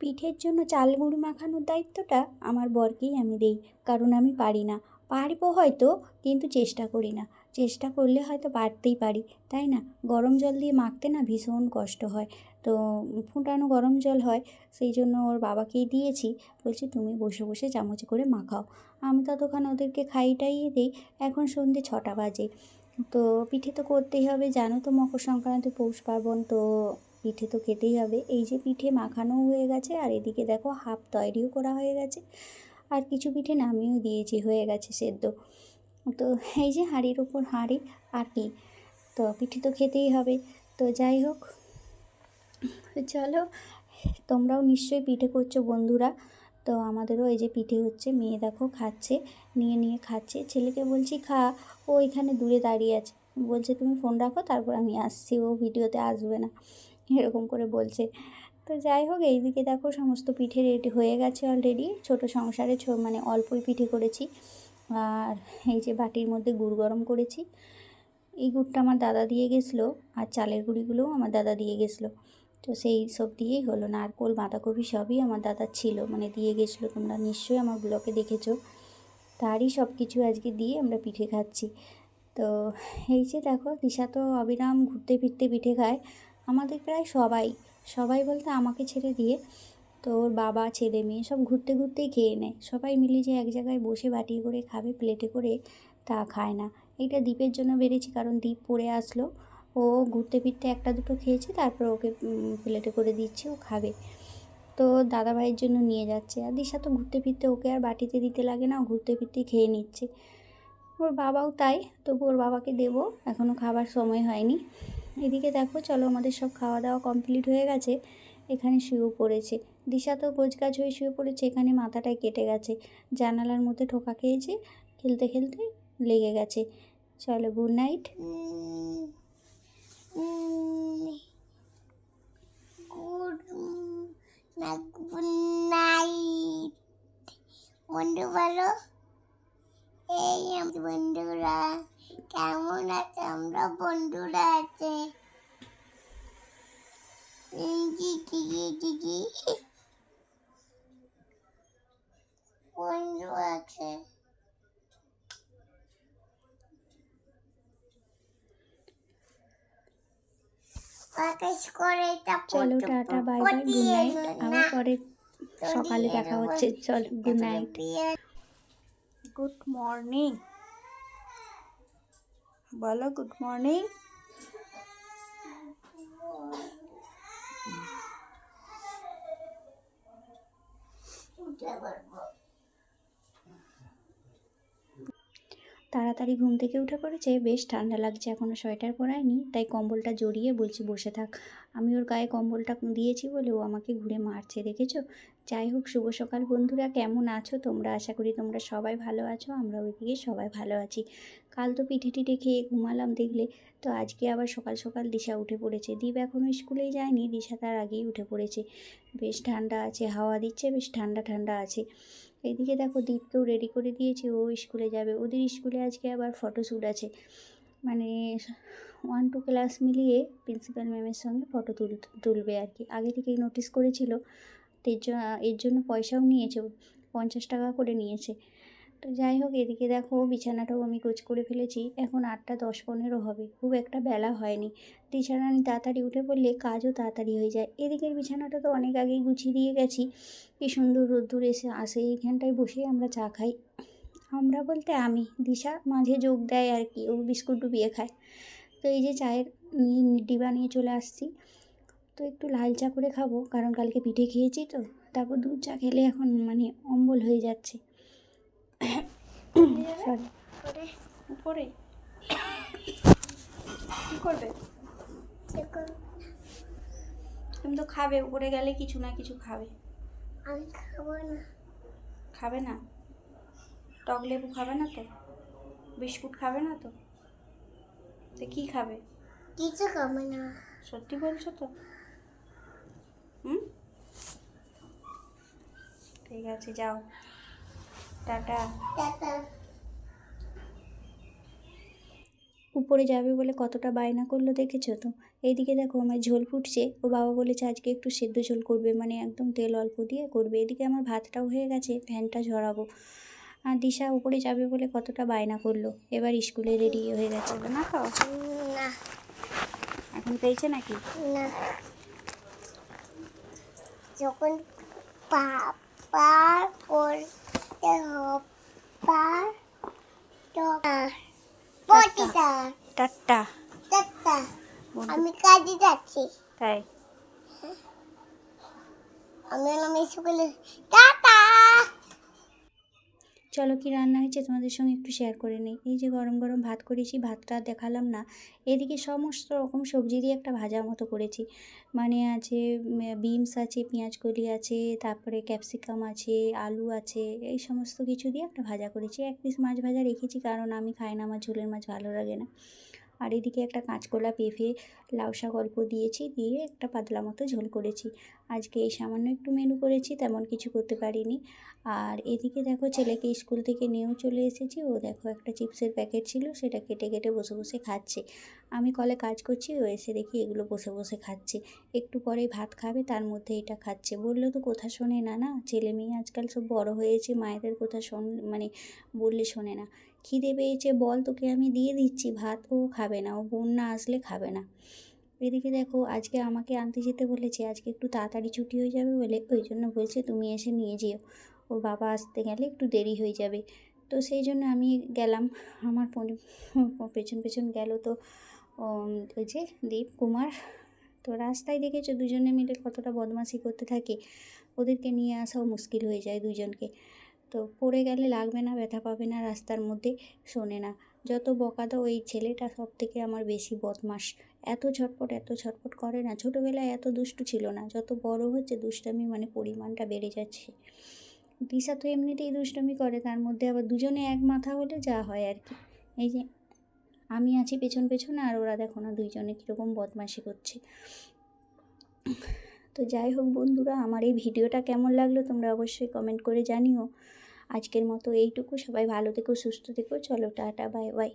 পিঠের জন্য চাল গুঁড়ো মাখানোর দায়িত্বটা আমার বরকেই আমি দিই, কারণ আমি পারি না। পারব হয়তো, কিন্তু চেষ্টা করি না। চেষ্টা করলে হয়তো পারতেই পারি, তাই না? গরম জল দিয়ে মাখতে না ভীষণ কষ্ট হয়। তো ফুটানো গরম জল হয়, সেই জন্য ওর বাবাকেই দিয়েছি। বলছি, তুমি বসে বসে চামচ করে মাখাও। আমি ততক্ষণ ওদেরকে খাইয়ে টাইয়ে দিই, এখন সন্ধ্যে ছটা বাজে। তো পিঠে তো করতেই হবে, জানো তো মকর সংক্রান্তি, পৌষ পার্বণ, তো পিঠে তো খেতেই হবে। এই যে পিঠে মাখানোও হয়ে গেছে আর এদিকে দেখো হাফ তৈরিও করা হয়ে গেছে। আর কিছু পিঠে নামিয়েও দিয়েছি, হয়ে গেছে সেদ্ধ। তো এই যে হাঁড়ির ওপর হাঁড়ি আর কি? তো পিঠে তো খেতেই হবে। তো যাই হোক, চলো, তোমরাও নিশ্চয়ই পিঠে করছ বন্ধুরা। তো আমাদেরও এই যে পিঠে হচ্ছে, মেয়ে দেখো খাচ্ছে, নিয়ে নিয়ে খাচ্ছে। ছেলেকে বলছি, খা, ও এখানে দূরে দাঁড়িয়ে আছে। বলছে, তুমি ফোন রাখো, তারপর আমি আসছি, ও ভিডিওতে আসবে না। এরকম করে বলছে। তো যাই হোক, এইদিকে দেখো সমস্ত পিঠে রেডি হয়ে গেছে অলরেডি ছোট সংসারে ছো মানে অল্পই পিঠে করেছি। আর এই যে বাটির মধ্যে গুড় গরম করেছি। এই গুড়টা আমার দাদা দিয়ে গেছিল আর চালের গুঁড়িগুলোও আমার দাদা দিয়ে গেছিল। তো সেই সব দিয়েই হলো। নারকোল, বাঁধাকপি সবই আমার দাদা ছিল মানে দিয়ে গেছিল। তোমরা নিশ্চয়ই আমার ব্লগে দেখেছ। তারই সব কিছু আজকে দিয়ে আমরা পিঠে খাচ্ছি। তো এই যে দেখো, দিশা তো অবিরাম ঘুরতে ফিরতে পিঠে খায়। আমাদের প্রায় সবাই সবাই বলতে আমাকে ছেড়ে দিয়ে তো ওর বাবা, ছেলে, মেয়ে সব ঘুরতে ঘুরতেই খেয়ে নেয়। সবাই মিলে যে এক জায়গায় বসে বাটি করে খাবে, প্লেটে করে তা খায় না। এটা দ্বীপের জন্য বেড়েছি কারণ দ্বীপ পড়ে আসলো। ও ঘুরতে ফিরতে একটা দুটো খেয়েছে, তারপর ওকে প্লেটে করে দিচ্ছে, ও খাবে। তো দাদা ভাইয়ের জন্য নিয়ে যাচ্ছে। আর দিশা তো ঘুরতে ফিরতে ওকে আর বাটিতে দিতে লাগে না, ও ঘুরতে ফিরতে খেয়ে নিচ্ছে। ওর বাবাও তাই, তবু ওর বাবাকে দেবো। এখনও খাবার সময় হয়নি। এদিকে দেখো, চলো আমাদের সব খাওয়া দাওয়া কমপ্লিট হয়ে গেছে। এখানে শুয়েও পড়েছে। দিশা তো গোছগাছ হয়ে শুয়ে পড়েছে, এখানে মাথাটায় কেটে গেছে। জানালার মধ্যে ঠোকা খেয়েছে, খেলতে খেলতে লেগে গেছে। চলো গুড নাইট গুড নাইট বন্ধু বলো, এই বন্ধুরা। কেমন আছে? আমরা বন্ধুরা আছে। এই কি কি কি কি কি? বন্ধু আছে। আকাশ করে এটা চলো tata bye bye good night আবার পরে সকালে দেখা হচ্ছে। চল গুড নাইট গুড মর্নিং বলো গুড মর্নিং উঠে তাড়াতাড়ি ঘুম থেকে উঠে পড়েছে, বেশ ঠান্ডা লাগছে এখনও সোয়েটার পরায়নি, তাই কম্বলটা জড়িয়ে বলছি, বসে থাক। আমি ওর গায়ে কম্বলটা দিয়েছি বলে ও আমাকে ঘুরে মারছে, দেখেছ? যাই হোক, শুভ সকাল বন্ধুরা, কেমন আছো তোমরা? আশা করি তোমরা সবাই ভালো আছো আমরা ওইদিকে সবাই ভালো আছি। কাল তো পিঠে টিঠে খেয়ে ঘুমালাম দেখলে, তো আজকে আবার সকাল সকাল দিশা উঠে পড়েছে, দীপ এখনও স্কুলেই যায়নি, দিশা তার আগেই উঠে পড়েছে। বেশ ঠান্ডা আছে, হাওয়া দিচ্ছে, বেশ ঠান্ডা ঠান্ডা আছে। এদিকে দেখো দীপকেও রেডি করে দিয়েছে, ও স্কুলে যাবে। ওদের স্কুলে আজকে আবার ফটোশ্যুট আছে। মানে ওয়ান টু ক্লাস মিলিয়ে প্রিন্সিপাল ম্যামের সঙ্গে ফটো তুল, তুলবে আর কি। আগে থেকেই নোটিস করেছিল এর জন্য পয়সাও নিয়েছে, পঞ্চাশ টাকা করে নিয়েছে। তো যাই হোক, এদিকে দেখো বিছানাটাও আমি গোছ করে ফেলেছি। এখন আটটা দশ পনেরো হবে। খুব একটা বেলা হয়নি। বিছানা তাড়াতাড়ি উঠে পড়লে কাজও তাড়াতাড়ি হয়ে যায়। এদিকের বিছানাটা তো অনেক আগেই গুছিয়ে দিয়ে গেছি। কি সুন্দর রোদ্দুর এসে আসে। এইখানটায় বসেই আমরা চা খাই। আমরা বলতে আমি, দিশা মাঝে যোগ দেয় আর কি। ও বিস্কুট ডুবিয়ে খায়। তো এই যে চায়ের ডিবা নিয়ে চলে আসছি। তো একটু লাল চা করে খাব, কারণ কালকে পিঠে খেয়েছি তো। তারপর দুধ চা খেলে এখন মানে অম্বল হয়ে যাচ্ছে। সরি উপরে। কী করবে। তুমি তো খাবে উপরে গেলে কিছু না কিছু খাবে। আমি খাব না। খাবে না? টক লেবু খাবে না তো? বিস্কুট খাবে না তো? তো কী খাবে? কিছু খাব না। সত্যি বলছো তো? হুম? ঠিক আছে যাও। টাটা। টাটা। উপরে যাবে বলে কতটা বায়না করল দেখেছ তো? এইদিকে দেখো আমার ঝোল ফুটছে। ও বাবা বলেছে আজকে একটু সেদ্ধ ঝোল করবে মানে একদম তেল অল্প দিয়ে করবে। এদিকে আমার ভাতটাও হয়ে গেছে ফ্যানটা ঝরাবো। আর দিশা উপরে যাবে বলে কতটা বায়না করল। এবার স্কুলে রেডি হয়ে গেছে। না না। এখন পেয়েছে নাকি? না। যখন পাপা করতে হপা তো টাট্টা টাটা। আমি কাজে যাচ্ছি। তাই। আমি আমি স্কুলে। টাটা। চলো কি রান্না হয়েছে তোমাদের সঙ্গে একটু শেয়ার করে নিই। এই যে গরম গরম ভাত করেছি, ভাতটা দেখালাম না। এদিকে সমস্ত রকম সবজি দিয়ে একটা ভাজার মতো করেছি। মানে আছে বিনস আছে, পেঁয়াজ কলি আছে, তারপরে ক্যাপসিকাম আছে, আলু আছে, এই সমস্ত কিছু দিয়ে একটা ভাজা করেছি। এক পিস মাছ ভাজা রেখেছি কারণ আমি খাই না, আমার ঝোলের মাছ ভালো লাগে না। আর এদিকে একটা কাঁচকলা পেঁপে, লাউ শাক অল্প দিয়েছি, দিয়ে একটা পাতলা মতো ঝোল করেছি। আজকে এই সামান্য একটু মেনু করেছি, তেমন কিছু করতে পারিনি। আর এদিকে দেখো ছেলেকে স্কুল থেকে নিয়েও চলে এসেছি। ও দেখো একটা চিপসের প্যাকেট ছিল, সেটা কেটে কেটে বসে বসে খাচ্ছে। আমি কলে কাজ করছি, ও এসে দেখি এগুলো বসে বসে খাচ্ছে। একটু পরে ভাত খাবে, তার মধ্যে এটা খাচ্ছে। বললেও তো কথা শোনে না না? ছেলে মেয়ে আজকাল সব বড় হয়েছে, মায়েদের কথা শোন মানে বললে শোনে না। খিদে পেয়েছে, বল তোকে আমি দিয়ে দিচ্ছি ভাত। ও খাবে না, ও বোন না আসলে খাবে না। এদিকে দেখো, আজকে আমাকে আনতে যেতে বলেছে, আজকে একটু তাড়াতাড়ি ছুটি হয়ে যাবে বলে, ওই জন্য বলছে তুমি এসে নিয়ে যেও। ওর বাবা আসতে গেলে একটু দেরি হয়ে যাবে। তো সেই জন্য আমি গেলাম, আমার পেছন পেছন গেল তো ওই যে দীপ কুমার। তো রাস্তায় দেখেছ দুজনে মিলে কতটা বদমাশি করতে থাকে? ওদেরকে নিয়ে আসাও মুশকিল হয়ে যায় দুজনকে। তো পড়ে গেলে লাগবে না, ব্যথা পাবে না, রাস্তার মধ্যে শোনে না। যত বকা দাও ওই ছেলেটা সব থেকে আমার বেশি বদমাস। এত ছটপট এত ছটপট করে না। ছোটোবেলায় এত দুষ্টু ছিল না। যত বড় হচ্ছে, দুষ্টামি মানে পরিমাণটা বেড়ে যাচ্ছে। দিশা তো এমনিতেই দুষ্টুমি করে, তার মধ্যে আবার দুজনে এক মাথা হলে যা হয় আর কি। এই যে আমি আছি পেছন পেছনে, আর ওরা দেখো না দুইজনে কীরকম বদমাশি করছে। তো যাই হোক বন্ধুরা, আমার এই ভিডিওটা কেমন লাগল তোমরা অবশ্যই কমেন্ট করে জানিও। আজকের মতো এইটুকু। সবাই ভালো থেকো সুস্থ থেকো। চলো টাটা বাই বাই।